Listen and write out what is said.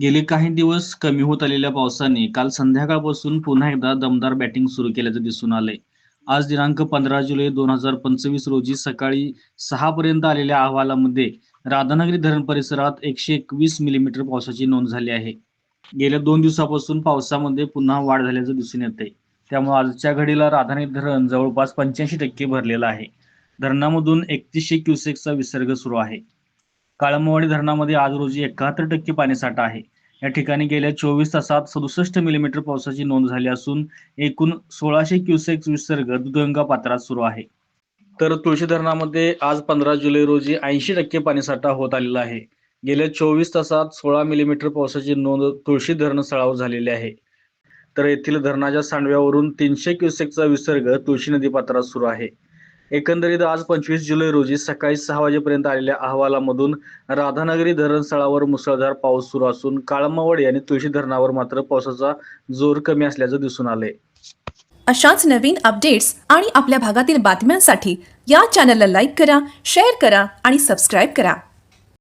गेले काही दिवस कमी होत आलेल्या पावसाने काल संध्याकाळपासून पुन्हा एकदा दमदार बॅटिंग सुरू केल्याचं दिसून आलंय. आज दिनांक पंधरा जुलै दोन हजार पंचवीस रोजी सकाळी सहा पर्यंत आलेल्या अहवालामध्ये राधानगरी धरण परिसरात एकशे एकवीस मिलीमीटर पावसाची नोंद झाली आहे. गेल्या दोन दिवसापासून पावसामध्ये पुन्हा वाढ झाल्याचं दिसून येते त्यामुळे आजच्या घडीला राधानगरी धरण जवळपास पंच्याऐंशी टक्के भरलेलं आहे. धरणामधून एकतीसशे क्युसेकचा विसर्ग सुरू आहे. काळमवाडी धरणामध्ये आज रोजी एकाहत्तर टक्के पाणीसाठा आहे. या ठिकाणी गेल्या चोवीस तासात सदुसष्ट मिलीमीटर पावसाची नोंद झाली असून एकूण सोळाशे क्युसेक विसर्ग दुधगंगा पात्रात सुरू आहे. तर तुळशी धरणामध्ये आज पंधरा जुलै रोजी ऐंशी टक्के पाणीसाठा होत आलेला आहे. गेल्या चोवीस तासात सोळा मिलीमीटर पावसाची नोंद तुळशी धरण स्थळावर झालेली आहे. तर येथील धरणाच्या सांडव्यावरून तीनशे क्युसेकचा विसर्ग तुळशी नदी पात्रात सुरू आहे. एकंदरीत आज पंचवीस जुलै रोजी सकाळी सहा वाजेपर्यंत आलेल्या अहवालामधून राधानगरी धरणस्थळावर मुसळधार पाऊस सुरू असून काळमावडी आणि तुळशी धरणावर मात्र पावसाचा जोर कमी असल्याचं दिसून आलंय. अशाच नवीन अपडेट्स आणि आपल्या भागातील बातम्यांसाठी या चॅनलला लाईक करा शेअर करा आणि सबस्क्राईब करा.